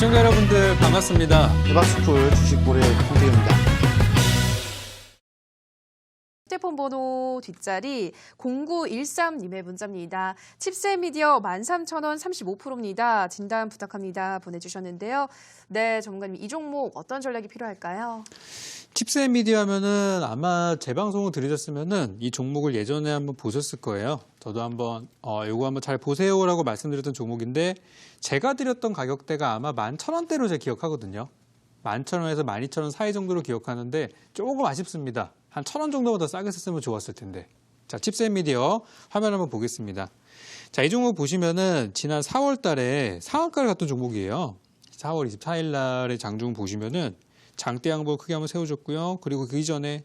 시청자 여러분들 반갑습니다. 대박스쿨 주식고래 홍태경입니다. 휴대폰 번호 뒷자리 0913님의 문자입니다. 칩셋 미디어 13,000원 35%입니다. 진단 부탁합니다. 보내주셨는데요. 네, 전문가님 이 종목 어떤 전략이 필요할까요? 칩셋 미디어 하면은 아마 재방송을 들으셨으면은 이 종목을 예전에 한번 보셨을 거예요. 저도 한번 어 요거 한번 잘 보세요라고 말씀드렸던 종목인데 제가 드렸던 가격대가 아마 11,000원대로 제가 기억하거든요. 11,000원에서 12,000원 사이 정도로 기억하는데 조금 아쉽습니다. 한 1,000원 정도보다 싸게 썼으면 좋았을 텐데. 자, 칩셋 미디어 화면 한번 보겠습니다. 자, 이 종목 보시면은 지난 4월 달에 상한가를 갔던 종목이에요. 4월 24일 날의 장중 보시면은 장대 양보 크게 한번 세워줬고요. 그리고 그 이전에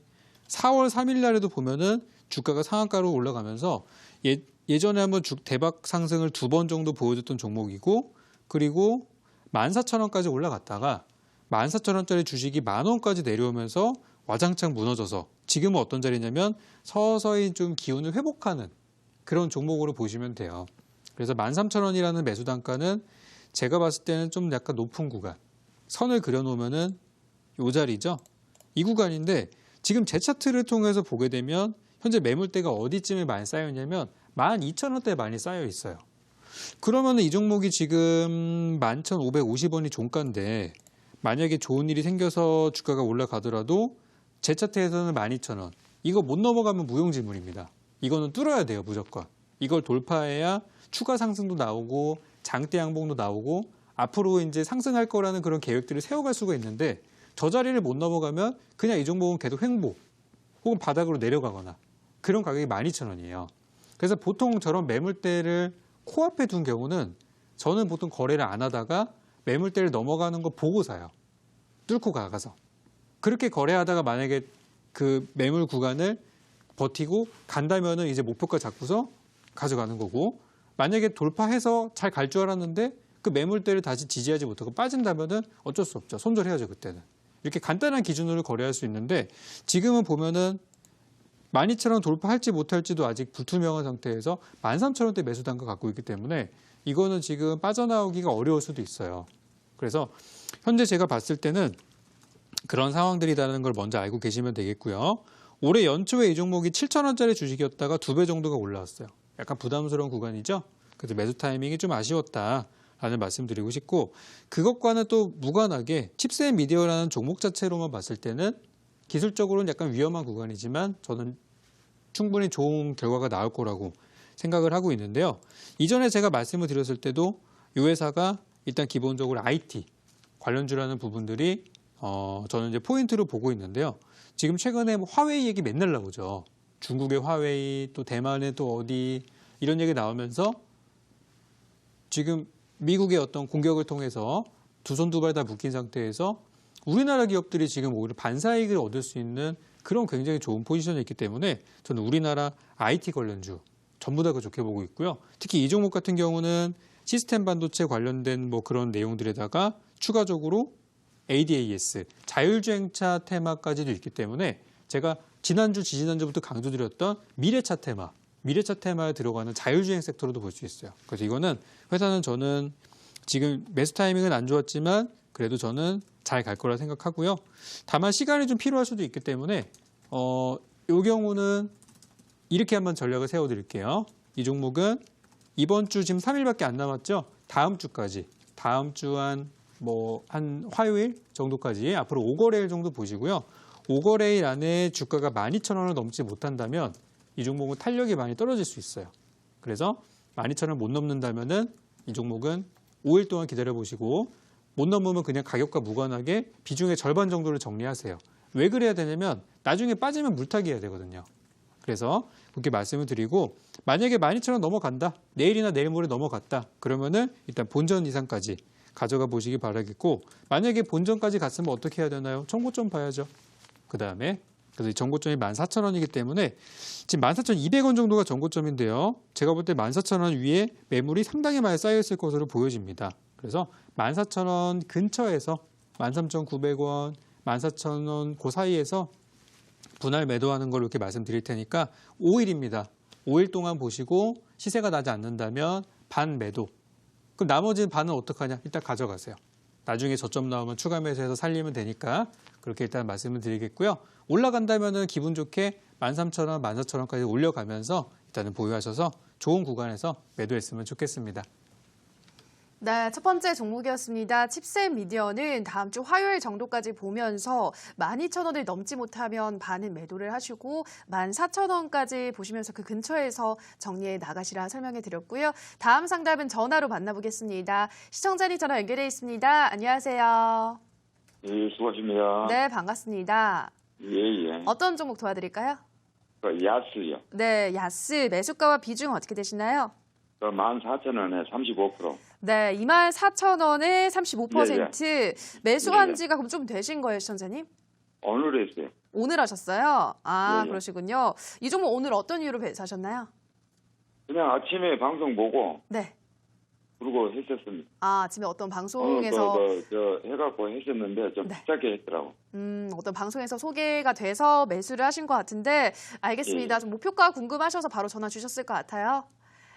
4월 3일 날에도 보면은 주가가 상한가로 올라가면서 예, 예전에 한번 주 대박 상승을 두 번 정도 보여줬던 종목이고 그리고 14,000원까지 올라갔다가 14,000원짜리 주식이 만 원까지 내려오면서 와장창 무너져서 지금은 어떤 자리냐면 서서히 좀 기운을 회복하는 그런 종목으로 보시면 돼요. 그래서 13,000원이라는 매수 단가는 제가 봤을 때는 좀 약간 높은 구간. 선을 그려놓으면은 요 자리죠. 이 구간인데 지금 제 차트를 통해서 보게 되면 현재 매물대가 어디쯤에 많이 쌓여 있냐면 12,000원대에 많이 쌓여 있어요. 그러면은 이 종목이 지금 11,550원이 종가인데 만약에 좋은 일이 생겨서 주가가 올라가더라도 제 차트에서는 12,000원. 이거 못 넘어가면 무용지물입니다. 이거는 뚫어야 돼요, 무조건. 이걸 돌파해야 추가 상승도 나오고 장대 양봉도 나오고 앞으로 이제 상승할 거라는 그런 계획들을 세워갈 수가 있는데 저 자리를 못 넘어가면 그냥 이 종목은 계속 횡보 혹은 바닥으로 내려가거나 그런 가격이 12,000원이에요. 그래서 보통 저런 매물대를 코앞에 둔 경우는 저는 보통 거래를 안 하다가 매물대를 넘어가는 거 보고 사요. 뚫고 가가서. 그렇게 거래하다가 만약에 그 매물 구간을 버티고 간다면은 이제 목표가 잡고서 가져가는 거고 만약에 돌파해서 잘 갈 줄 알았는데 그 매물대를 다시 지지하지 못하고 빠진다면은 어쩔 수 없죠. 손절해야죠 그때는. 이렇게 간단한 기준으로 거래할 수 있는데 지금은 보면은 12,000원 돌파할지 못할지도 아직 불투명한 상태에서 13,000원대 매수 단가 갖고 있기 때문에 이거는 지금 빠져나오기가 어려울 수도 있어요. 그래서 현재 제가 봤을 때는 그런 상황들이라는 걸 먼저 알고 계시면 되겠고요. 올해 연초에 이 종목이 7,000원짜리 주식이었다가 두 배 정도가 올라왔어요. 약간 부담스러운 구간이죠. 그래서 매수 타이밍이 좀 아쉬웠다 라는 말씀드리고 싶고 그것과는 또 무관하게 칩셋 미디어라는 종목 자체로만 봤을 때는 기술적으로는 약간 위험한 구간이지만 저는 충분히 좋은 결과가 나올 거라고 생각을 하고 있는데요. 이전에 제가 말씀을 드렸을 때도 이 회사가 일단 기본적으로 IT 관련주라는 부분들이 어, 저는 이제 포인트로 보고 있는데요. 지금 최근에 뭐 화웨이 얘기 맨날 나오죠. 중국의 화웨이, 또 대만의 또 어디 이런 얘기 나오면서 지금 미국의 어떤 공격을 통해서 두 손 두 발 다 묶인 상태에서 우리나라 기업들이 지금 오히려 반사이익을 얻을 수 있는 그런 굉장히 좋은 포지션에 있기 때문에 저는 우리나라 IT 관련주 전부 다 그 좋게 보고 있고요. 특히 이 종목 같은 경우는 시스템 반도체 관련된 뭐 그런 내용들에다가 추가적으로 ADAS 자율주행차 테마까지도 있기 때문에 제가 지난주 지지난주부터 강조드렸던 미래차 테마 미래차 테마에 들어가는 자율주행 섹터로도 볼 수 있어요. 그래서 이거는 회사는 저는 지금 매수 타이밍은 안 좋았지만 그래도 저는 잘 갈 거라 생각하고요. 다만 시간이 좀 필요할 수도 있기 때문에 어, 요 경우는 이렇게 한번 전략을 세워드릴게요. 이 종목은 이번 주 지금 3일밖에 안 남았죠. 다음 주까지 다음 주 한 뭐 한 화요일 정도까지 앞으로 5거래일 정도 보시고요. 5거래일 안에 주가가 12,000원을 넘지 못한다면 이 종목은 탄력이 많이 떨어질 수 있어요. 그래서 12,000원 못 넘는다면 은 이 종목은 5일 동안 기다려 보시고 못 넘으면 그냥 가격과 무관하게 비중의 절반 정도를 정리하세요. 왜 그래야 되냐면 나중에 빠지면 물타기 해야 되거든요. 그래서 그렇게 말씀을 드리고 만약에 12,000원 넘어간다. 내일이나 내일 모레 넘어갔다. 그러면은 일단 본전 이상까지 가져가 보시기 바라겠고 만약에 본전까지 갔으면 어떻게 해야 되나요? 청고점 봐야죠. 그 다음에 그래서 이 전고점이 14,000원이기 때문에 지금 14,200원 정도가 전고점인데요. 제가 볼 때 14,000원 위에 매물이 상당히 많이 쌓여 있을 것으로 보여집니다. 그래서 14,000원 근처에서 13,900원, 14,000원 그 사이에서 분할 매도하는 걸 이렇게 말씀드릴 테니까 5일입니다. 5일 동안 보시고 시세가 나지 않는다면 반 매도. 그럼 나머지 반은 어떡하냐? 일단 가져가세요. 나중에 저점 나오면 추가 매수해서 살리면 되니까 그렇게 일단 말씀을 드리겠고요. 올라간다면은 기분 좋게 13,000원, 14,000원까지 올려가면서 일단은 보유하셔서 좋은 구간에서 매도했으면 좋겠습니다. 네, 첫 번째 종목이었습니다. 칩셋 미디어는 다음 주 화요일 정도까지 보면서 12,000원을 넘지 못하면 반은 매도를 하시고 14,000원까지 보시면서 그 근처에서 정리해 나가시라 설명해 드렸고요. 다음 상담은 전화로 만나보겠습니다. 시청자님 전화 연결해 있습니다. 안녕하세요. 예, 수고하십니다. 네, 반갑습니다. 예, 예. 어떤 종목 도와드릴까요? 그 야스요. 네, 야스 매수가와 비중 어떻게 되시나요? 그 14,000원에 35%. 네, 24,000원에 35% 매수한 예, 예. 지가 그럼 좀 되신 거예요, 시청자님? 오늘 했어요. 오늘 하셨어요? 아, 예, 예. 그러시군요. 이 종목 오늘 어떤 이유로 배- 사셨나요? 그냥 아침에 방송 보고 네. 그러고 했었습니다. 아, 아침에 어떤 방송에서 그, 그, 저 해갖고 했었는데 좀 네. 비싸게 했더라고. 음, 어떤 방송에서 소개가 돼서 매수를 하신 것 같은데 알겠습니다. 예. 좀 목표가 궁금하셔서 바로 전화 주셨을 것 같아요.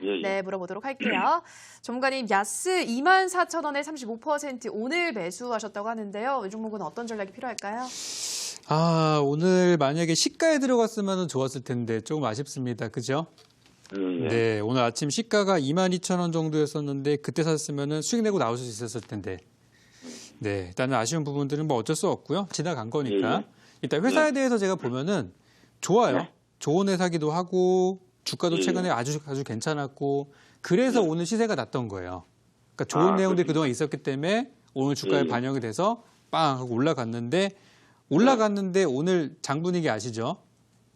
예, 예. 네, 물어보도록 할게요. 전문가님, 야스 24,000원에 35% 오늘 매수하셨다고 하는데요. 이 종목은 어떤 전략이 필요할까요? 아, 오늘 만약에 시가에 들어갔으면 좋았을 텐데 조금 아쉽습니다. 그죠? 예, 예. 네, 오늘 아침 시가가 22,000원 정도였었는데 그때 샀으면 수익 내고 나올 수 있었을 텐데. 네, 일단은 아쉬운 부분들은 뭐 어쩔 수 없고요. 지나간 거니까. 예, 예. 일단 회사에 대해서 제가 보면은 좋아요. 네. 좋은 회사기도 하고 주가도 예, 최근에 예. 아주 아주 괜찮았고 그래서 네. 오늘 시세가 났던 거예요. 그러니까 좋은 아, 내용들이 그렇군요. 그동안 있었기 때문에 오늘 주가에. 반영이 돼서 빵 하고 올라갔는데 올라갔는데 오늘 장 분위기 아시죠?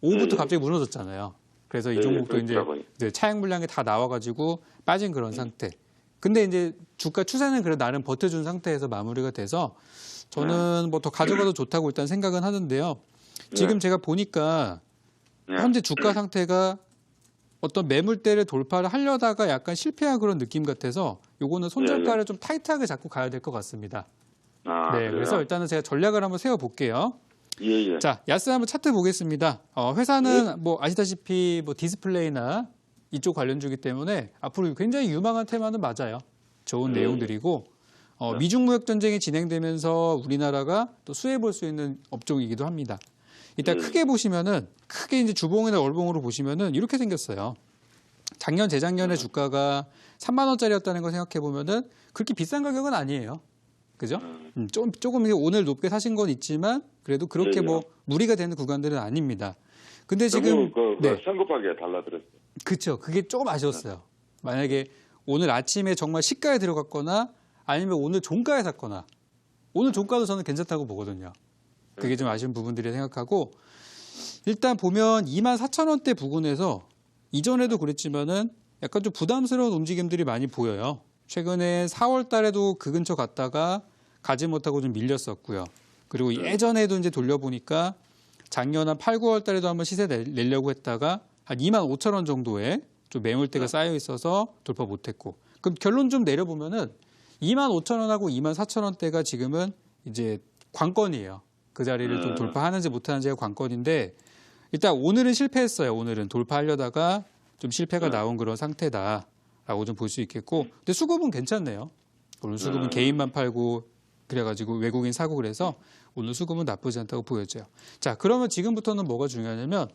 오후부터. 갑자기 무너졌잖아요. 그래서 이 예, 종목도 이제. 이제 차익 물량이 다 나와가지고 빠진 그런 상태. 근데 이제 주가 추세는 그래 나름 버텨준 상태에서 마무리가 돼서 저는 뭐더 가져가도 좋다고 일단 생각은 하는데요. 지금 제가 보니까 예. 현재 주가 상태가 어떤 매물대를 돌파를 하려다가 약간 실패한 그런 느낌 같아서 요거는 손절가를 좀 타이트하게 잡고 가야 될 것 같습니다. 아, 네, 그래요? 그래서 일단은 제가 전략을 한번 세워 볼게요. 예, 예. 자, 야스 한번 차트 보겠습니다. 어, 회사는 뭐 아시다시피 뭐 디스플레이나 이쪽 관련주기 때문에 앞으로 굉장히 유망한 테마는 맞아요. 좋은 네. 내용들이고 어, 네. 미중 무역 전쟁이 진행되면서 우리나라가 또 수혜 볼 수 있는 업종이기도 합니다. 일단 네. 크게 보시면은 크게 이제 주봉이나 월봉으로 보시면은 이렇게 생겼어요. 작년 재작년에 주가가 3만 원짜리였다는 거 생각해 보면은 그렇게 비싼 가격은 아니에요. 그죠? 음, 좀 조금 오늘 높게 사신 건 있지만 그래도 그렇게 예, 예. 뭐 무리가 되는 구간들은 아닙니다. 근데 지금 그, 그 네. 성급하게 달라들었어요. 그렇죠. 그게 조금 아쉬웠어요. 만약에 오늘 아침에 정말 시가에 들어갔거나 아니면 오늘 종가에 샀거나 오늘 종가도 저는 괜찮다고 보거든요. 그게 좀 아쉬운 부분들이 생각하고 일단 보면 2만 4천 원대 부근에서 이전에도 그랬지만은 약간 좀 부담스러운 움직임들이 많이 보여요. 최근에 4월 달에도 그 근처 갔다가 가지 못하고 좀 밀렸었고요. 그리고 예전에도 이제 돌려보니까 작년 한 8, 9월 달에도 한번 시세 내- 내려고 했다가 한 2만 5천 원 정도에 좀 매물대가 쌓여 있어서 돌파 못했고 그럼 결론 좀 내려보면은 2만 5천 원하고 2만 4천 원대가 지금은 이제 관건이에요. 그 자리를 좀 음. 돌파하는지 못하는지가 관건인데 일단 오늘은 실패했어요. 오늘은 돌파하려다가 좀 실패가 음. 나온 그런 상태다 라고 좀 볼 수 있겠고 근데 수급은 괜찮네요. 오늘 수급은 음. 개인만 팔고 그래가지고 외국인 사고 그래서 오늘 수급은 나쁘지 않다고 보여져요. 자, 그러면 지금부터는 뭐가 중요하냐면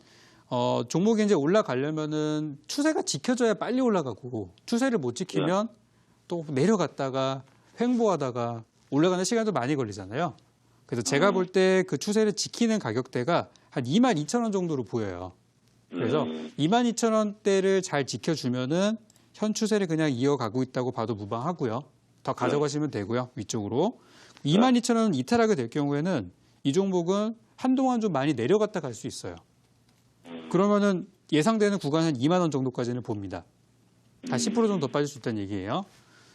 어, 종목이 이제 올라가려면은 추세가 지켜져야 빨리 올라가고 추세를 못 지키면 또 내려갔다가 횡보하다가 올라가는 시간도 많이 걸리잖아요. 그래서 제가 음. 볼때 그 추세를 지키는 가격대가 한 2만 2천 원 정도로 보여요. 그래서 음. 2만 2천 원대를 잘 지켜주면은 현 추세를 그냥 이어가고 있다고 봐도 무방하고요. 더 가져가시면 되고요. 위쪽으로. 2만 2천 원 이탈하게 될 경우에는 이 종목은 한동안 좀 많이 내려갔다 갈 수 있어요. 그러면은 예상되는 구간 한 2만 원 정도까지는 봅니다. 한 10% 정도 더 빠질 수 있다는 얘기예요.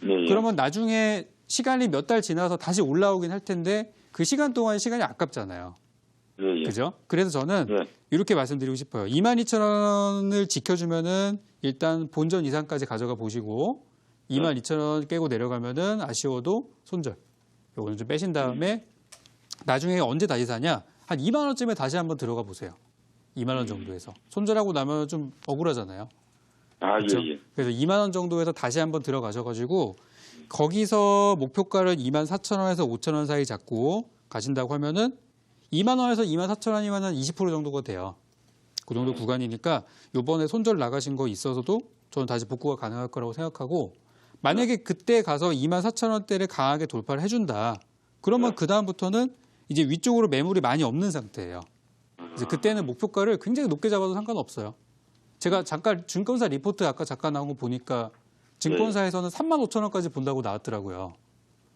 예, 예. 그러면 나중에 시간이 몇 달 지나서 다시 올라오긴 할 텐데 그 시간 동안 시간이 아깝잖아요. 예, 예. 그죠? 그래서 저는 예. 이렇게 말씀드리고 싶어요. 22,000원을 지켜주면은 일단 본전 이상까지 가져가 보시고 22,000원 깨고 내려가면은 아쉬워도 손절. 요거는 좀 빼신 다음에 나중에 언제 다시 사냐? 한 2만 원쯤에 다시 한번 들어가 보세요. 2만 원 정도에서 손절하고 나면 좀 억울하잖아요. 아, 그렇죠? 예, 예. 그래서 2만 원 정도에서 다시 한번 들어가셔 가지고 거기서 목표가를 2만 4천 원에서 5천 원 사이 잡고 가신다고 하면은 2만 원에서 2만 4천 원이면은 20% 정도가 돼요. 그 정도 구간이니까 요번에 손절 나가신 거 있어서도 저는 다시 복구가 가능할 거라고 생각하고 만약에 그때 가서 2만 4천 원대를 강하게 돌파를 해준다. 그러면 그 다음부터는 이제 위쪽으로 매물이 많이 없는 상태예요. 이제 그때는 목표가를 굉장히 높게 잡아도 상관없어요. 제가 잠깐 증권사 리포트 아까 잠깐 나온 거 보니까 증권사에서는 3만 5천 원까지 본다고 나왔더라고요.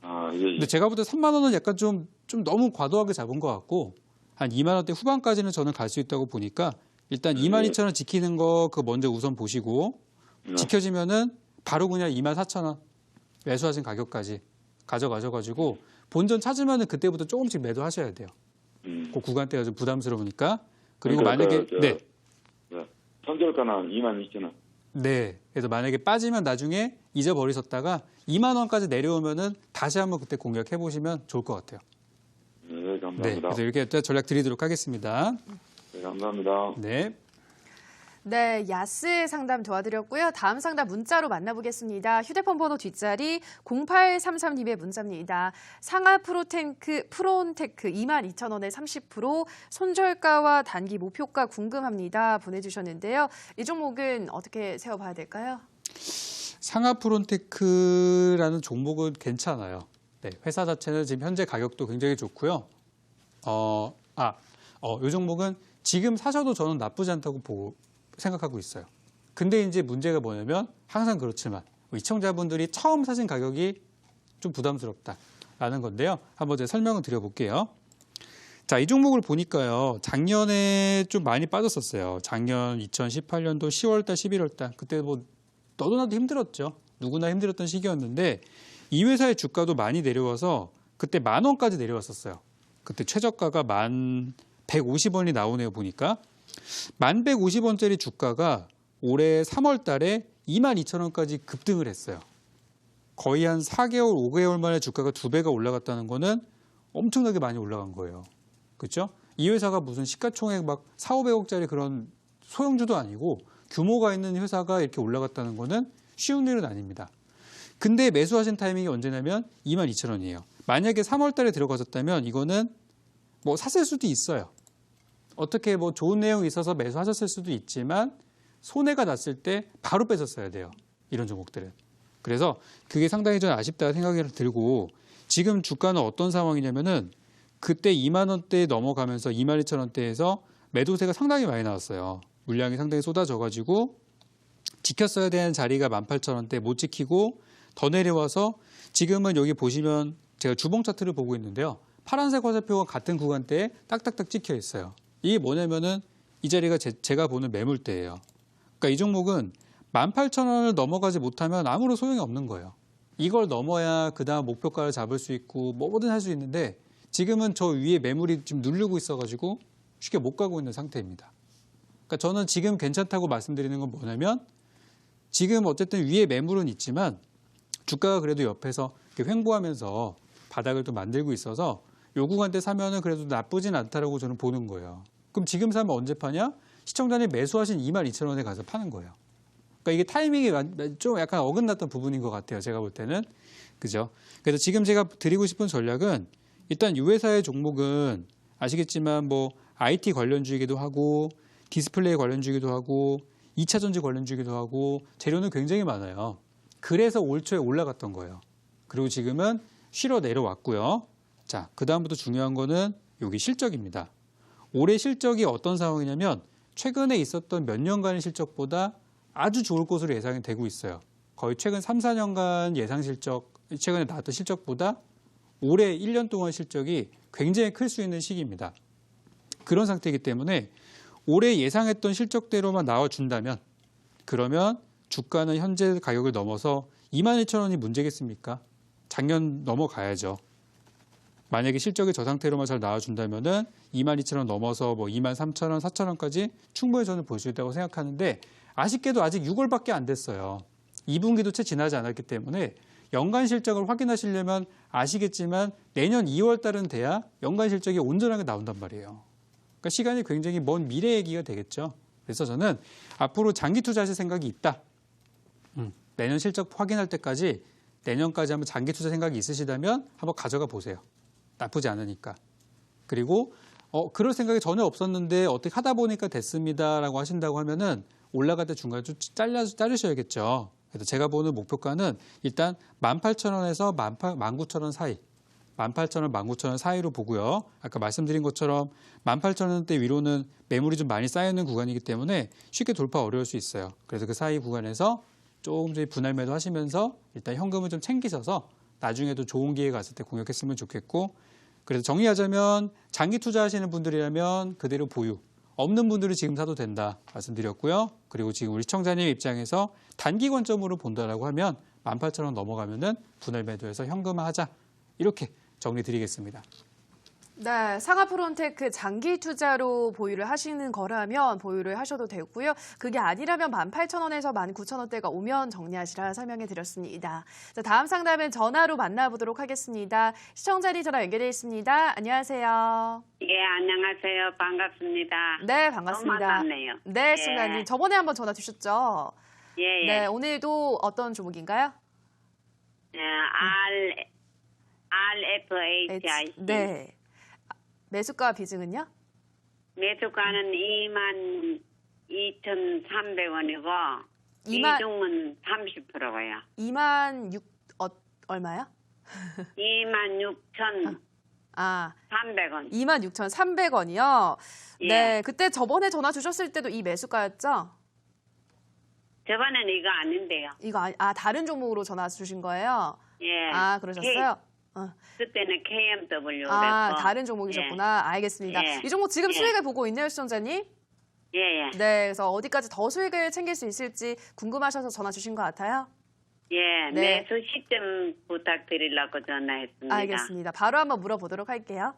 아, 예, 예. 근데 제가 볼 때 3만 원은 약간 좀, 좀 너무 과도하게 잡은 것 같고 한 2만 원대 후반까지는 저는 갈 수 있다고 보니까 일단 2만 2천 원 지키는 거 그 먼저 우선 보시고 네. 지켜지면은 바로 그냥 2만 4천 원 매수하신 가격까지 가져가셔가지고 본전 찾으면은 그때부터 조금씩 매도하셔야 돼요. 음. 그 구간대가 좀 부담스러우니까 그리고 그러니까 만약에 그, 저, 네. 네. 선절가는 2만 2천 원. 네. 그래서 만약에 빠지면 나중에 잊어버리셨다가 2만 원까지 내려오면은 다시 한번 그때 공략해 보시면 좋을 것 같아요. 네, 네. 감사합니다. 그래서 이렇게 또 전략 드리도록 하겠습니다. 네, 감사합니다. 네. 네, 야스 상담 도와드렸고요. 다음 상담 문자로 만나보겠습니다. 휴대폰 번호 뒷자리 0833님의 문자입니다. 상하 프로탱크, 프로온테크 22,000원에 30% 손절가와 단기 목표가 궁금합니다. 보내주셨는데요. 이 종목은 어떻게 세워봐야 될까요? 상하 프론테크라는 종목은 괜찮아요. 네, 회사 자체는 지금 현재 가격도 굉장히 좋고요. 어, 아, 어, 이 종목은 지금 사셔도 저는 나쁘지 않다고 보고 생각하고 있어요. 근데 이제 문제가 뭐냐면 항상 그렇지만 우리 시청자분들이 처음 사신 가격이 좀 부담스럽다라는 건데요. 한번 제가 설명을 드려볼게요. 자, 이 종목을 보니까요. 작년에 좀 많이 빠졌었어요. 작년 2018년도 10월달, 11월달. 그때 뭐 너도 나도 힘들었죠. 누구나 힘들었던 시기였는데 이 회사의 주가도 많이 내려와서 그때 만 원까지 내려왔었어요. 그때 최저가가 만 150원이 나오네요, 보니까. 만 150원짜리 주가가 올해 3월 달에 2만 2천 원까지 급등을 했어요. 거의 한 4개월, 5개월 만에 주가가 두 배가 올라갔다는 거는 엄청나게 많이 올라간 거예요. 그렇죠? 이 회사가 무슨 시가총액 막 4, 500억짜리 그런 소형주도 아니고 규모가 있는 회사가 이렇게 올라갔다는 거는 쉬운 일은 아닙니다. 근데 매수하신 타이밍이 언제냐면 2만 2천 원이에요. 만약에 3월 달에 들어가셨다면 이거는 뭐 샀을 수도 있어요. 어떻게 뭐 좋은 내용이 있어서 매수하셨을 수도 있지만 손해가 났을 때 바로 뺏었어야 돼요. 이런 종목들은. 그래서 그게 상당히 좀 아쉽다 생각이 들고 지금 주가는 어떤 상황이냐면은 그때 2만 원대 넘어가면서 2만 2천 원대에서 매도세가 상당히 많이 나왔어요. 물량이 상당히 쏟아져가지고 지켰어야 되는 자리가 18,000원대 못 지키고 더 내려와서 지금은 여기 보시면 제가 주봉 차트를 보고 있는데요. 파란색 화살표가 같은 구간대에 딱딱딱 찍혀 있어요. 이게 뭐냐면은 이 자리가 제, 가 보는 매물대예요. 그러니까 이 종목은 18,000원을 넘어가지 못하면 아무런 소용이 없는 거예요. 이걸 넘어야 그다음 목표가를 잡을 수 있고 뭐든 할 수 있는데 지금은 저 위에 매물이 지금 누르고 있어가지고 쉽게 못 가고 있는 상태입니다. 그러니까 저는 지금 괜찮다고 말씀드리는 건 뭐냐면 지금 어쨌든 위에 매물은 있지만 주가가 그래도 옆에서 이렇게 횡보하면서 바닥을 또 만들고 있어서 요 구간대 사면은 그래도 나쁘진 않다라고 저는 보는 거예요. 그럼 지금 사면 언제 파냐? 시청자님 매수하신 2만 2천 원에 가서 파는 거예요. 그러니까 이게 타이밍이 좀 약간 어긋났던 부분인 것 같아요. 제가 볼 때는. 그죠? 그래서 지금 제가 드리고 싶은 전략은 일단 이 회사의 종목은 아시겠지만 뭐 IT 관련주이기도 하고 디스플레이 관련주이기도 하고 2차 전지 관련주이기도 하고 재료는 굉장히 많아요. 그래서 올 초에 올라갔던 거예요. 그리고 지금은 쉬러 내려왔고요. 자, 그 다음부터 중요한 거는 여기 실적입니다. 올해 실적이 어떤 상황이냐면 최근에 있었던 몇 년간의 실적보다 아주 좋을 것으로 예상이 되고 있어요. 거의 최근 3, 4년간 예상 실적, 최근에 나왔던 실적보다 올해 1년 동안 실적이 굉장히 클 수 있는 시기입니다. 그런 상태이기 때문에 올해 예상했던 실적대로만 나와준다면 그러면 주가는 현재 가격을 넘어서 22,000원이 문제겠습니까? 작년 넘어가야죠. 만약에 실적이 저 상태로만 잘 나와준다면은 22,000원 넘어서 뭐 23,000원, 4,000원까지 충분히 저는 볼 수 있다고 생각하는데 아쉽게도 아직 6월밖에 안 됐어요. 2분기도 채 지나지 않았기 때문에 연간 실적을 확인하시려면 아시겠지만 내년 2월 달은 돼야 연간 실적이 온전하게 나온단 말이에요. 그러니까 시간이 굉장히 먼 미래 얘기가 되겠죠. 그래서 저는 앞으로 장기 투자하실 생각이 있다. 음, 내년 실적 확인할 때까지 내년까지 한번 장기 투자 생각이 있으시다면 한번 가져가 보세요. 나쁘지 않으니까. 그리고 어, 그럴 생각이 전혀 없었는데 어떻게 하다 보니까 됐습니다라고 하신다고 하면은 올라갈 때 중간에 좀 잘라, 자르셔야겠죠. 그래서 제가 보는 목표가는 일단 18,000원에서 19,000원 사이. 18,000원, 19,000원 사이로 보고요. 아까 말씀드린 것처럼 18,000원대 위로는 매물이 좀 많이 쌓여있는 구간이기 때문에 쉽게 돌파 어려울 수 있어요. 그래서 그 사이 구간에서 조금 씩 분할 매도 하시면서 일단 현금을 좀 챙기셔서 나중에도 좋은 기회가 왔을 때 공략했으면 좋겠고 그래서 정리하자면 장기 투자하시는 분들이라면 그대로 보유. 없는 분들이 지금 사도 된다 말씀드렸고요. 그리고 지금 우리 시청자님 입장에서 단기 관점으로 본다라고 하면 18,000원 넘어가면은 분할 매도해서 현금화하자. 이렇게 정리 드리겠습니다. 네, 상하프론테크 장기 투자로 보유를 하시는 거라면 보유를 하셔도 되고요. 그게 아니라면 18,000원에서 19,000원대가 오면 정리하시라 설명해 드렸습니다. 자, 다음 상담은 전화로 만나보도록 하겠습니다. 시청자님 전화 연결돼 있습니다. 안녕하세요. 예, 안녕하세요. 반갑습니다. 네, 반갑습니다. 반갑네요. 네, 예. 시청자님. 저번에 한번 전화 주셨죠? 예, 예. 네, 오늘도 어떤 종목인가요? 예, R, RFHIC. 네. 매수가 비중은요? 매수가는 2만 2,300원이고, 2만, 이중은 30%고요. 2만 6, 어, 얼마요? 2만 6,300원. 아, 26,300원이요. 예. 네, 그때 저번에 전화 주셨을 때도 이 매수가였죠? 저번에는 이거 아닌데요. 이거 아니- 아 다른 종목으로 전화 주신 거예요? 예. 아 그러셨어요? 어. 그때는 KMW로 아. 다른 종목이셨구나. 알겠습니다. 예. 이 종목 지금 예. 수익을 보고 있네요, 시청자님. 예, 예. 네, 그래서 어디까지 더 수익을 챙길 수 있을지 궁금하셔서 전화 주신 것 같아요. 예, 네. 매수 시점 부탁드리려고 전화했습니다. 알겠습니다. 바로 한번 물어보도록 할게요.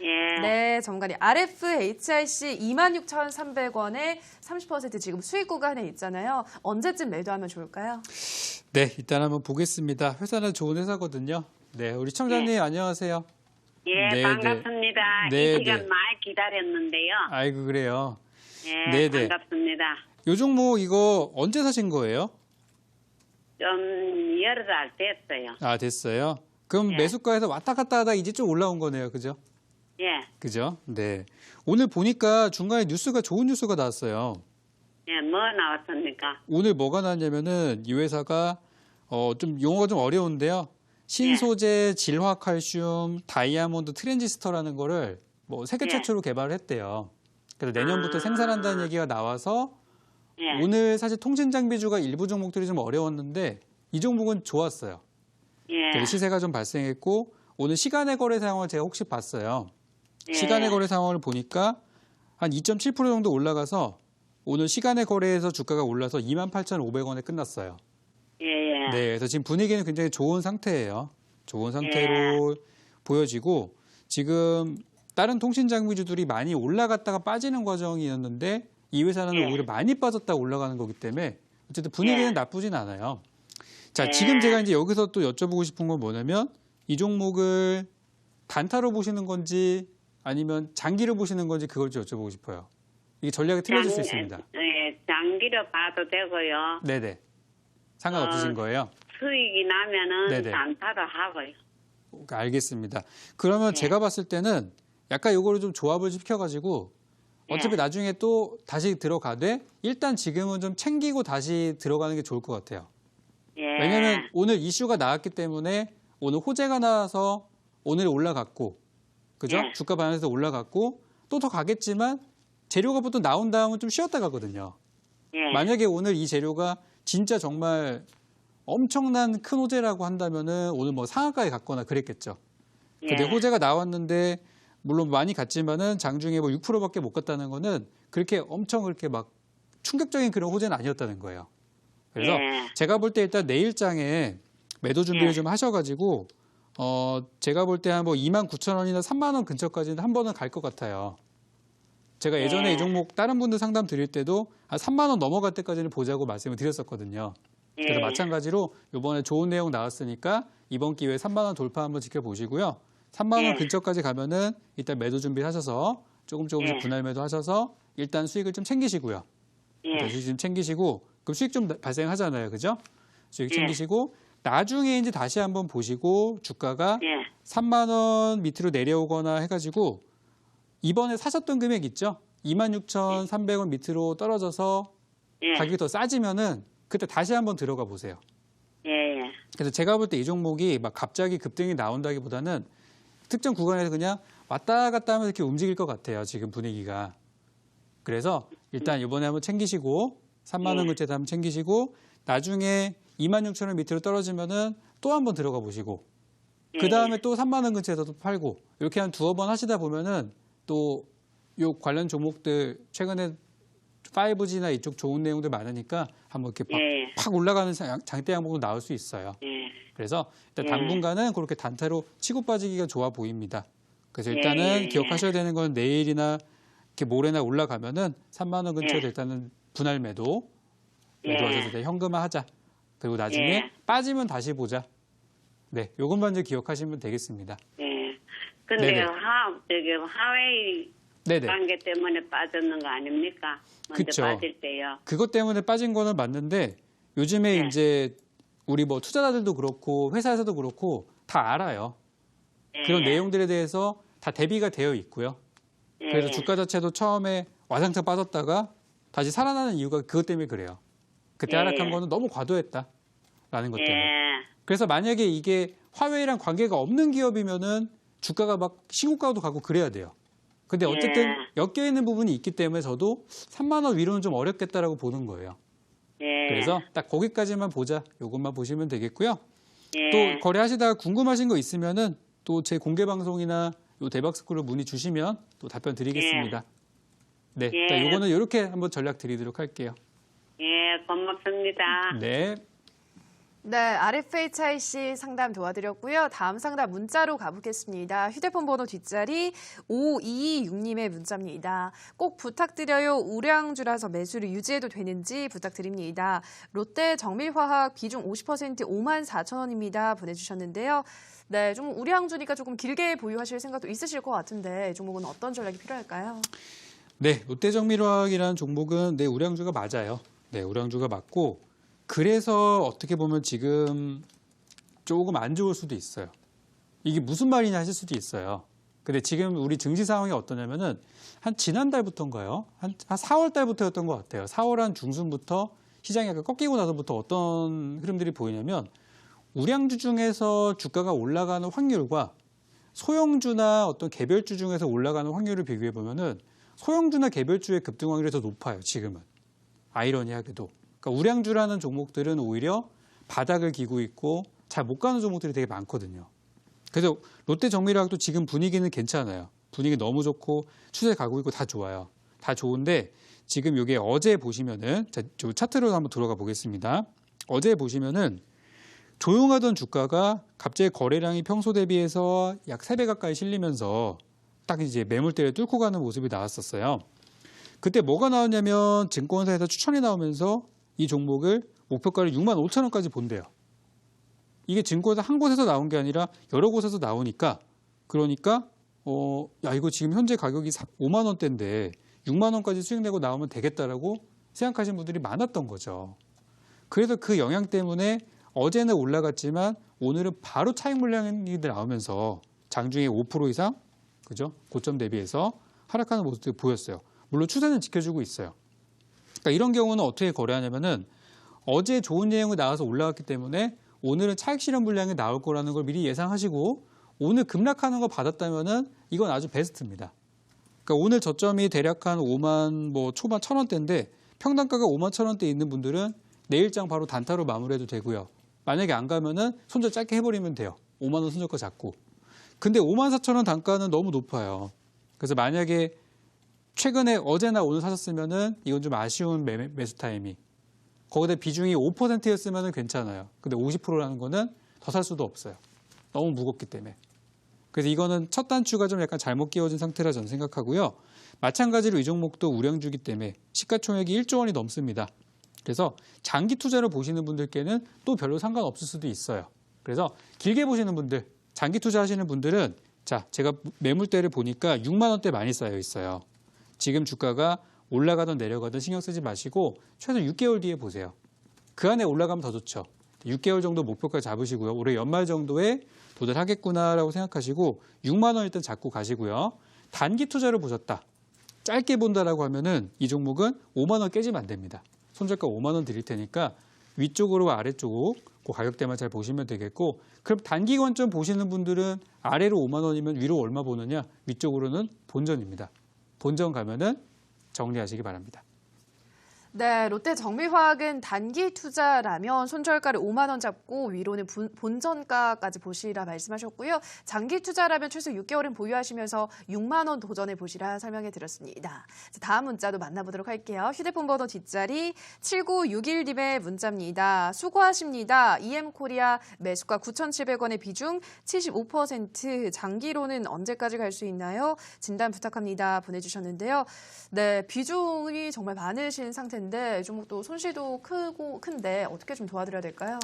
예. 네, 정관이 RFHIC 26,300원에 30% 지금 수익 구간에 있잖아요. 언제쯤 매도하면 좋을까요? 네, 일단 한번 보겠습니다. 회사는 좋은 회사거든요. 네, 우리 시청자님 안녕하세요. 예, 네, 반갑습니다. 네, 이 시간 네. 많이 기다렸는데요. 아이고 그래요. 예, 네, 네. 반갑습니다. 요 종목 이거 언제 사신 거예요? 좀 여러 달 됐어요. 아, 됐어요. 그럼 예. 매수가에서 왔다 갔다 하다 이제 좀 올라온 거네요. 그죠? 예, 그죠? 네. 오늘 보니까 중간에 뉴스가 좋은 뉴스가 나왔어요. 예, 뭐 나왔습니까? 오늘 뭐가 나왔냐면은 이 회사가 어 좀 용어가 좀 어려운데요. 예. 신소재 질화 칼슘 다이아몬드 트랜지스터라는 거를 뭐 세계 예. 최초로 개발을 했대요. 그래서 내년부터 아. 생산한다는 얘기가 나와서 예, 오늘 사실 통신 장비주가 일부 종목들이 좀 어려웠는데 이 종목은 좋았어요. 예, 시세가 좀 발생했고 오늘 시간의 거래 상황을 제가 혹시 봤어요. 예. 시간의 거래 상황을 보니까 한 2.7% 정도 올라가서 오늘 시간의 거래에서 주가가 올라서 28,500원에 끝났어요. 예, 예. 네, 그래서 지금 분위기는 굉장히 좋은 상태예요. 좋은 상태로 보여지고 지금 다른 통신 장비주들이 많이 올라갔다가 빠지는 과정이었는데 이 회사는 예. 오히려 많이 빠졌다 올라가는 거기 때문에 어쨌든 분위기는 예. 나쁘진 않아요. 자, 예. 지금 제가 이제 여기서 또 여쭤보고 싶은 건 뭐냐면 이 종목을 단타로 보시는 건지 아니면 장기로 보시는 건지 그걸 좀 여쭤보고 싶어요. 이게 전략이 틀려질 수 장- 있습니다. 예, 장기로 봐도 되고요. 네네. 상관없으신 어, 거예요? 수익이 나면은 네네. 단타도 하고요. 알겠습니다. 그러면 네. 제가 봤을 때는 약간 요거를 좀 조합을 시켜가지고 어차피 네. 나중에 또 다시 들어가되 일단 지금은 좀 챙기고 다시 들어가는 게 좋을 것 같아요. 예. 왜냐하면 오늘 이슈가 나왔기 때문에 오늘 호재가 나와서 오늘 올라갔고 그죠? 네. 주가 반응에서 올라갔고 또 더 가겠지만 재료가 보통 나온 다음은 좀 쉬었다 가거든요. 예. 만약에 오늘 이 재료가 진짜 정말 엄청난 큰 호재라고 한다면은 오늘 뭐 상한가에 갔거나 그랬겠죠. 근데 예. 호재가 나왔는데 물론 많이 갔지만은 장중에 뭐 6%밖에 못 갔다는 거는 그렇게 엄청 그렇게 막 충격적인 그런 호재는 아니었다는 거예요. 그래서 예. 제가 볼 때 일단 내일장에 매도 준비를 예. 좀 하셔가지고 어 제가 볼 때 한 뭐 2만 9천 원이나 3만 원 근처까지는 한 번은 갈 것 같아요. 제가 예전에 예. 이 종목 다른 분들 상담 드릴 때도 한 3만 원 넘어갈 때까지는 보자고 말씀을 드렸었거든요. 그래서 예. 마찬가지로 이번에 좋은 내용 나왔으니까 이번 기회에 3만 원 돌파 한번 지켜보시고요. 3만 원 예. 근처까지 가면은 일단 매도 준비하셔서 조금 조금씩 예. 분할 매도 하셔서 일단 수익을 좀 챙기시고요. 예. 수익 좀 챙기시고 그럼 수익 좀 발생하잖아요, 그죠? 수익 예. 챙기시고 나중에 이제 다시 한번 보시고 주가가 예. 3만 원 밑으로 내려오거나 해가지고 이번에 사셨던 금액 있죠? 26,300원 밑으로 떨어져서 예. 가격이 더 싸지면은 그때 다시 한번 들어가 보세요. 예. 예. 그래서 제가 볼 때 이 종목이 막 갑자기 급등이 나온다기보다는 특정 구간에서 그냥 왔다 갔다 하면서 이렇게 움직일 것 같아요. 지금 분위기가. 그래서 일단 이번에 한번 챙기시고 3만 원 예. 근처에서 한번 챙기시고 나중에 2만 6천 원 밑으로 떨어지면은 또 한번 들어가 보시고 그 다음에 또 3만 원 근처에서 또 팔고 이렇게 한 두어 번 하시다 보면은 또 요 관련 종목들 최근에 5G나 이쪽 좋은 내용들 많으니까 한번 이렇게 막 예. 예. 팍 올라가는 장- 장대 항목도 나올 수 있어요. 예. 그래서 일단 예. 당분간은 그렇게 단타로 치고 빠지기가 좋아 보입니다. 그래서 예, 일단은. 기억하셔야 되는 건 내일이나 이렇게 모레나 올라가면은 3만 원 근처에 예. 일단은 분할 매도 예. 매도하셔서 현금화하자. 그리고 나중에 예. 빠지면 다시 보자. 네, 요것만 이제 기억하시면 되겠습니다. 예. 근데 네네. 하 저기 하웨이 네네. 관계 때문에 빠졌는 거 아닙니까? 먼저 그쵸. 빠질 때요. 그것 때문에 빠진 거는 맞는데 요즘에 예. 이제 우리 뭐 투자자들도 그렇고 회사에서도 그렇고 다 알아요. 예. 그런 내용들에 대해서 다 대비가 되어 있고요. 예. 그래서 주가 자체도 처음에 와장창 빠졌다가 다시 살아나는 이유가 그것 때문에 그래요. 그때 예. 하락한 거는 너무 과도했다라는 것 때문에. 예. 그래서 만약에 이게 화웨이랑 관계가 없는 기업이면은 주가가 막 시고가도 가고 그래야 돼요. 근데 어쨌든 예. 엮여 있는 부분이 있기 때문에 저도 3만 원 위로는 좀 어렵겠다라고 보는 거예요. 예. 그래서 딱 거기까지만 보자. 요것만 보시면 되겠고요. 예. 또 거래하시다가 궁금하신 거 있으면은 또 제 공개 방송이나 요 대박 스쿨로 문의 주시면 또 답변 드리겠습니다. 네, 예. 자, 요거는 이렇게 한번 전략 드리도록 할게요. 예, 고맙습니다. 네, 네, RFHI 씨 상담 도와드렸고요. 다음 상담 문자로 가보겠습니다. 휴대폰 번호 뒷자리 5226님의 문자입니다. 꼭 부탁드려요. 우량주라서 매수를 유지해도 되는지 부탁드립니다. 롯데 정밀화학 비중 50% 5만 4천 원입니다. 보내주셨는데요. 네, 좀 우량주니까 조금 길게 보유하실 생각도 있으실 것 같은데 이 종목은 어떤 전략이 필요할까요? 네, 롯데 정밀화학이라는 종목은 네 우량주가 맞아요. 네, 우량주가 맞고 그래서 어떻게 보면 지금 조금 안 좋을 수도 있어요. 이게 무슨 말이냐 하실 수도 있어요. 근데 지금 우리 증시 상황이 어떠냐면은 한 지난달부터인가요? 한, 한 4월 달부터였던 것 같아요. 4월 한 중순부터 시장이 약간 꺾이고 나서부터 어떤 흐름들이 보이냐면 우량주 중에서 주가가 올라가는 확률과 소형주나 어떤 개별주 중에서 올라가는 확률을 비교해 보면은 소형주나 개별주의 급등 확률이 더 높아요. 지금은 아이러니하게도. 그러니까 우량주라는 종목들은 오히려 바닥을 기고 있고 잘 못 가는 종목들이 되게 많거든요. 그래서 롯데 정밀화학도 지금 분위기는 괜찮아요. 분위기 너무 좋고 추세 가고 있고 다 좋아요. 다 좋은데 지금 이게 어제 보시면은 자, 저 차트로 한번 들어가 보겠습니다. 어제 보시면은 조용하던 주가가 갑자기 거래량이 평소 대비해서 약 3배 가까이 실리면서 딱 이제 매물대를 뚫고 가는 모습이 나왔었어요. 그때 뭐가 나왔냐면 증권사에서 추천이 나오면서 이 종목을 목표가를 6만 5천 원까지 본대요. 이게 증권사 한 곳에서 나온 게 아니라 여러 곳에서 나오니까 그러니까 어, 야 이거 지금 현재 가격이 5만 원대인데 6만 원까지 수익 내고 나오면 되겠다라고 생각하시는 분들이 많았던 거죠. 그래서 그 영향 때문에 어제는 올라갔지만 오늘은 바로 차익 물량이 나오면서 장중에 5% 이상 그죠? 고점 대비해서 하락하는 모습들이 보였어요. 물론 추세는 지켜주고 있어요. 그러니까 이런 경우는 어떻게 거래하냐면은 어제 좋은 내용이 나와서 올라갔기 때문에 오늘은 차익 실현 물량이 나올 거라는 걸 미리 예상하시고 오늘 급락하는 거 받았다면은 이건 아주 베스트입니다. 그러니까 오늘 저점이 대략 한 5만 뭐 초반 천 원대인데 평단가가 5만 천 원대 있는 분들은 내일장 바로 단타로 마무리해도 되고요. 만약에 안 가면은 손절 짧게 해버리면 돼요. 5만 원 손절가 잡고. 근데 5만 4천 원 단가는 너무 높아요. 그래서 만약에 최근에 어제나 오늘 사셨으면은 이건 좀 아쉬운 매, 매수 타임이. 거기다 비중이 5%였으면 괜찮아요. 근데 50%라는 거는 더 살 수도 없어요. 너무 무겁기 때문에. 그래서 이거는 첫 단추가 좀 약간 잘못 끼워진 상태라 저는 생각하고요. 마찬가지로 이 종목도 우량주기 때문에 시가총액이 1조 원이 넘습니다. 그래서 장기 투자를 보시는 분들께는 또 별로 상관없을 수도 있어요. 그래서 길게 보시는 분들, 장기 투자하시는 분들은 자, 제가 매물대를 보니까 6만 원대 많이 쌓여 있어요. 지금 주가가 올라가든 내려가든 신경 쓰지 마시고 최소 6개월 뒤에 보세요. 그 안에 올라가면 더 좋죠. 6개월 정도 목표까지 잡으시고요. 올해 연말 정도에 도달하겠구나라고 생각하시고 6만 원 일단 잡고 가시고요. 단기 투자를 보셨다. 짧게 본다라고 하면은 이 종목은 5만 원 깨지면 안 됩니다. 손절가 5만 원 드릴 테니까 위쪽으로 아래쪽 그 가격대만 잘 보시면 되겠고 그럼 단기 관점 보시는 분들은 아래로 5만 원이면 위로 얼마 보느냐 위쪽으로는 본전입니다. 본전 가면은 정리하시기 바랍니다. 네, 롯데 정밀화학은 단기 투자라면 손절가를 5만 원 잡고 위로는 분- 본전가까지 보시라 말씀하셨고요. 장기 투자라면 최소 6개월은 보유하시면서 6만 원 도전해 보시라 설명해 드렸습니다. 자, 다음 문자도 만나보도록 할게요. 휴대폰 번호 뒷자리 7961님의 문자입니다. 수고하십니다. EM코리아 매수가 9,700원의 비중 75% 장기로는 언제까지 갈 수 있나요? 진단 부탁합니다. 보내주셨는데요. 네, 비중이 정말 많으신 상태인데 이 종목도 손실도 크고 큰데 어떻게 좀 도와드려야 될까요?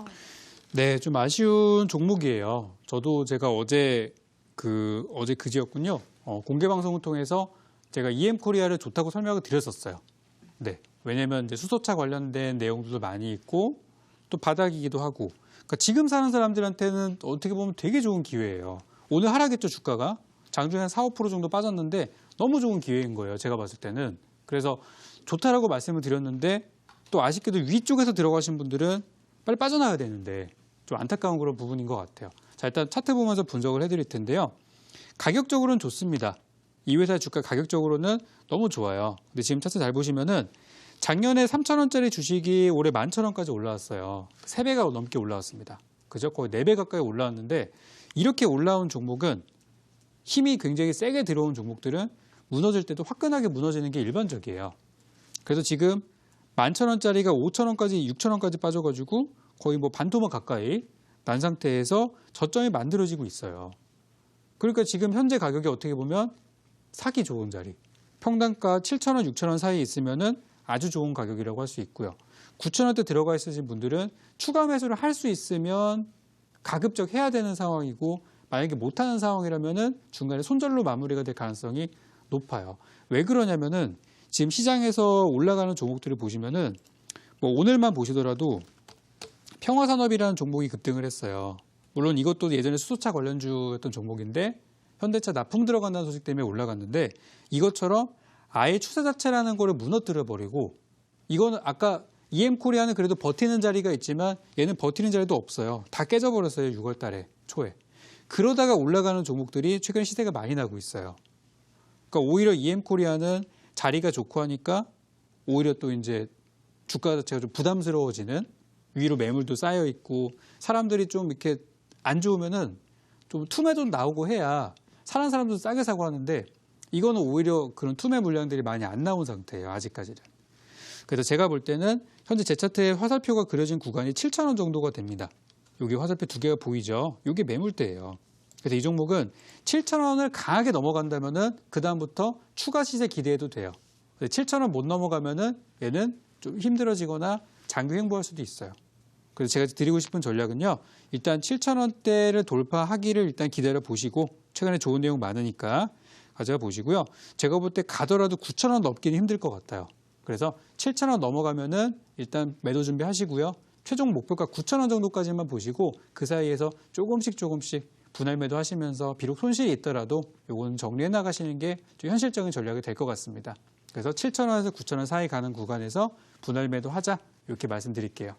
네, 좀 아쉬운 종목이에요. 저도 제가 어제 그 어제 그지였군요. 어, 공개 방송을 통해서 제가 EM 코리아를 좋다고 설명을 드렸었어요. 네, 왜냐하면 이제 수소차 관련된 내용들도 많이 있고 또 바닥이기도 하고. 그러니까 지금 사는 사람들한테는 어떻게 보면 되게 좋은 기회예요. 오늘 하락했죠 주가가 장중에 한 4, 5% 정도 빠졌는데 너무 좋은 기회인 거예요. 제가 봤을 때는. 그래서 좋다라고 말씀을 드렸는데 또 아쉽게도 위쪽에서 들어가신 분들은 빨리 빠져나가야 되는데 좀 안타까운 그런 부분인 것 같아요. 자, 일단 차트 보면서 분석을 해드릴 텐데요. 가격적으로는 좋습니다. 이 회사 주가 가격적으로는 너무 좋아요. 근데 지금 차트 잘 보시면은 작년에 3,000원짜리 주식이 올해 11,000원까지 올라왔어요. 3배가 넘게 올라왔습니다. 그죠? 거의 4배 가까이 올라왔는데 이렇게 올라온 종목은 힘이 굉장히 세게 들어온 종목들은 무너질 때도 화끈하게 무너지는 게 일반적이에요. 그래서 지금 11,000원짜리가 5,000원까지, 6,000원까지 빠져가지고 거의 뭐 반토막 가까이 난 상태에서 저점이 만들어지고 있어요. 그러니까 지금 현재 가격이 어떻게 보면 사기 좋은 자리. 평단가 7,000원, 6,000원 사이에 있으면은 아주 좋은 가격이라고 할 수 있고요. 9,000원대 들어가 있으신 분들은 추가 매수를 할 수 있으면 가급적 해야 되는 상황이고 만약에 못 하는 상황이라면은 중간에 손절로 마무리가 될 가능성이 높아요. 왜 그러냐면은 지금 시장에서 올라가는 종목들을 보시면은 뭐 오늘만 보시더라도 평화산업이라는 종목이 급등을 했어요. 물론 이것도 예전에 수소차 관련주였던 종목인데 현대차 납품 들어간다는 소식 때문에 올라갔는데 이것처럼 아예 추세 자체라는 거를 무너뜨려 버리고 이거는 아까 EM 코리아는 그래도 버티는 자리가 있지만 얘는 버티는 자리도 없어요. 다 깨져 버렸어요. 6월 달에 초에. 그러다가 올라가는 종목들이 최근 시세가 많이 나고 있어요. 그러니까 오히려 EM 코리아는 자리가 좋고 하니까 오히려 또 이제 주가 자체가 좀 부담스러워지는 위로 매물도 쌓여 있고 사람들이 좀 이렇게 안 좋으면은 좀 투매도 나오고 해야 사는 사람도 싸게 사고 하는데 이거는 오히려 그런 투매 물량들이 많이 안 나온 상태예요 아직까지는. 그래서 제가 볼 때는 현재 제 차트에 화살표가 그려진 구간이 7,000원 정도가 됩니다. 여기 화살표 두 개가 보이죠? 이게 매물대예요. 그래서 이 종목은 7,000원을 강하게 넘어간다면은 그 다음부터 추가 시세 기대해도 돼요. 7,000원 못 넘어가면은 얘는 좀 힘들어지거나 장기 횡보할 수도 있어요. 그래서 제가 드리고 싶은 전략은요. 일단 7,000원대를 돌파하기를 일단 기다려 보시고 최근에 좋은 내용 많으니까 가져가 보시고요. 제가 볼 때 가더라도 9,000원 넘기는 힘들 것 같아요. 그래서 7,000원 넘어가면은 일단 매도 준비하시고요. 최종 목표가 9,000원 정도까지만 보시고 그 사이에서 조금씩 조금씩 분할 매도 하시면서 비록 손실이 있더라도 요거는 정리해 나가시는 게 좀 현실적인 전략이 될 것 같습니다. 그래서 7,000원에서 9,000원 사이 가는 구간에서 분할 매도 하자 이렇게 말씀드릴게요.